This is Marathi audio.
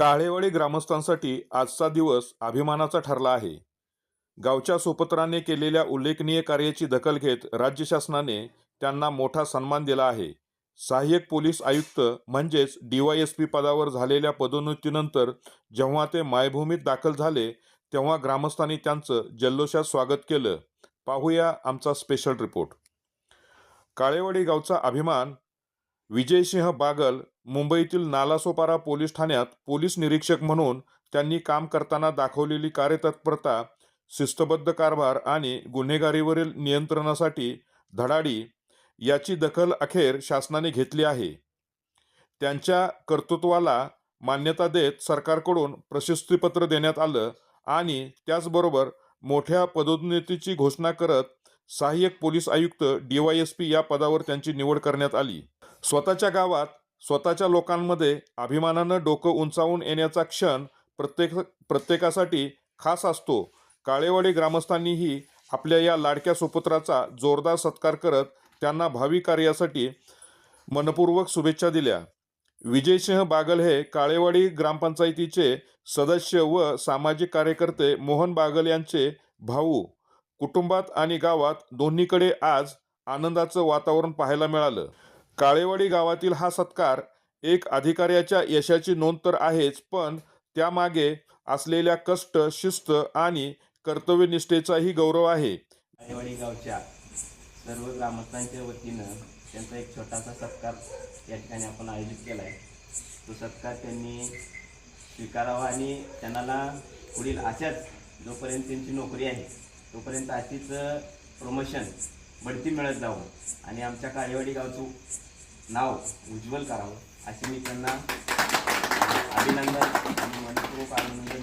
काळेवाडी ग्रामस्थांसाठी आजचा दिवस अभिमानाचा ठरला आहे. गावच्या सुपुत्राने केलेल्या उल्लेखनीय कार्याची दखल घेत राज्य शासनाने त्यांना मोठा सन्मान दिला आहे. सहाय्यक पोलीस आयुक्त म्हणजेच डीवायएसपी पदावर झालेल्या पदोन्नतीनंतर जेव्हा ते मायभूमीत दाखल झाले तेव्हा ग्रामस्थांनी त्यांचं जल्लोषात स्वागत केलं. पाहूया आमचा स्पेशल रिपोर्ट. काळेवाडी गावचा अभिमान विजयसिंह बागल मुंबईतील नालासोपारा पोलीस ठाण्यात पोलीस निरीक्षक म्हणून त्यांनी काम करताना दाखवलेली कार्यतत्परता शिस्तबद्ध कारभार आणि गुन्हेगारीवरील नियंत्रणासाठी धडाडी याची दखल अखेर शासनाने घेतली आहे. त्यांच्या कर्तृत्वाला मान्यता देत सरकारकडून प्रशस्तीपत्र देण्यात आलं आणि त्याचबरोबर मोठ्या पदोन्नतीची घोषणा करत सहाय्यक पोलीस आयुक्त डीवायएसपी या पदावर त्यांची निवड करण्यात आली. स्वतःच्या गावात स्वतःच्या लोकांमध्ये अभिमानानं डोकं उंचावून येण्याचा क्षण प्रत्येक प्रत्येकासाठी खास असतो. काळेवाडी ग्रामस्थांनीही आपल्या या लाडक्या सुपुत्राचा जोरदार सत्कार करत त्यांना भावी कार्यासाठी मनपूर्वक शुभेच्छा दिल्या. विजयसिंह बागल हे काळेवाडी ग्रामपंचायतीचे सदस्य व सामाजिक कार्यकर्ते मोहन बागल यांचे भाऊ. कुटुंबात आणि गावात दोन्हीकडे आज आनंदाचं वातावरण पाहायला मिळालं. काळेवाडी गावातील हा सत्कार एक अधिकाऱ्याच्या यशाची नोंद तर आहेच पण त्यामागे असलेल्या कष्ट शिस्त आणि कर्तव्यनिष्ठेचाही गौरव आहे. काळेवाडी गावच्या सर्व ग्रामस्थांच्या वतीनं त्यांचा एक छोटासा सत्कार या ठिकाणी आपण आयोजित केला आहे. तो सत्कार त्यांनी स्वीकारावा आणि त्यांना पुढील अशाच जोपर्यंत त्यांची नोकरी आहे तोपर्यंत अशीच प्रमोशन बढती मिळत जावं. आणि आमच्या काळेवाडी गावचं नाव उज्ज्वल करावं अशी मी त्यांना अभिनंदन आणि मनपूर्वक अभिनंदन